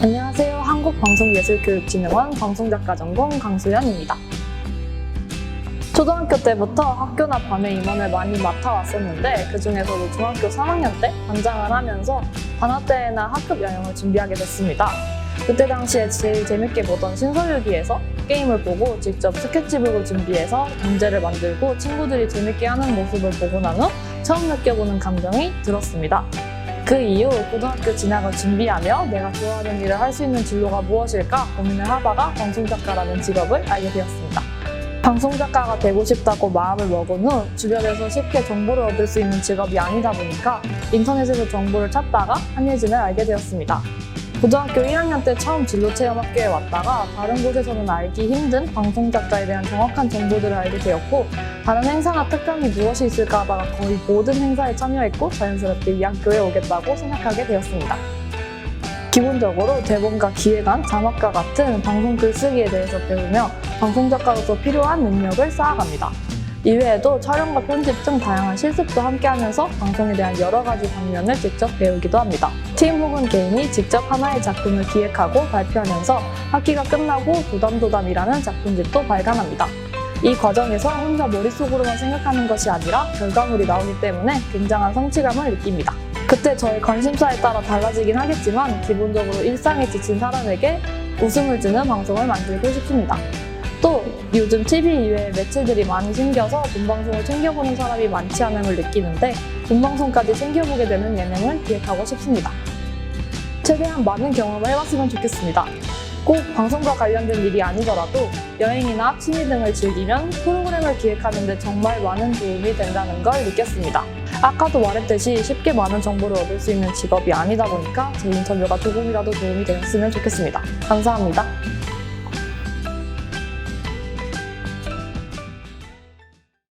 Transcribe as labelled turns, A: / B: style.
A: 안녕하세요. 한국방송예술교육진흥원 방송작가 전공 강수연입니다. 초등학교 때부터 학교나 반에 임원을 많이 맡아왔었는데 그 중에서도 중학교 3학년 때 반장을 하면서 단합대회나 학급 여행을 준비하게 됐습니다. 그때 당시에 제일 재밌게 보던 신서유기에서 게임을 보고 직접 스케치북을 준비해서 문제를 만들고 친구들이 재밌게 하는 모습을 보고 난 후 처음 느껴보는 감정이 들었습니다. 그 이후 고등학교 진학을 준비하며 내가 좋아하는 일을 할 수 있는 진로가 무엇일까 고민을 하다가 방송작가라는 직업을 알게 되었습니다. 방송작가가 되고 싶다고 마음을 먹은 후 주변에서 쉽게 정보를 얻을 수 있는 직업이 아니다 보니까 인터넷에서 정보를 찾다가 한예진을 알게 되었습니다. 고등학교 1학년 때 처음 진로 체험 학교에 왔다가 다른 곳에서는 알기 힘든 방송 작가에 대한 정확한 정보들을 알게 되었고 다른 행사나 특강이 무엇이 있을까 하다가 거의 모든 행사에 참여했고 자연스럽게 이 학교에 오겠다고 생각하게 되었습니다. 기본적으로 대본과 기획안, 자막과 같은 방송 글쓰기에 대해서 배우며 방송 작가로서 필요한 능력을 쌓아갑니다. 이외에도 촬영과 편집 등 다양한 실습도 함께하면서 방송에 대한 여러 가지 방면을 직접 배우기도 합니다. 팀 혹은 개인이 직접 하나의 작품을 기획하고 발표하면서 학기가 끝나고 도담도담이라는 작품집도 발간합니다. 이 과정에서 혼자 머릿속으로만 생각하는 것이 아니라 결과물이 나오기 때문에 굉장한 성취감을 느낍니다. 그때 저의 관심사에 따라 달라지긴 하겠지만 기본적으로 일상에 지친 사람에게 웃음을 주는 방송을 만들고 싶습니다. 또 요즘 TV 이외에 매체들이 많이 생겨서 본방송을 챙겨보는 사람이 많지 않음을 느끼는데 본방송까지 챙겨보게 되는 예능을 기획하고 싶습니다. 최대한 많은 경험을 해봤으면 좋겠습니다. 꼭 방송과 관련된 일이 아니더라도 여행이나 취미 등을 즐기면 프로그램을 기획하는데 정말 많은 도움이 된다는 걸 느꼈습니다. 아까도 말했듯이 쉽게 많은 정보를 얻을 수 있는 직업이 아니다 보니까 제 인터뷰가 조금이라도 도움이 되었으면 좋겠습니다. 감사합니다.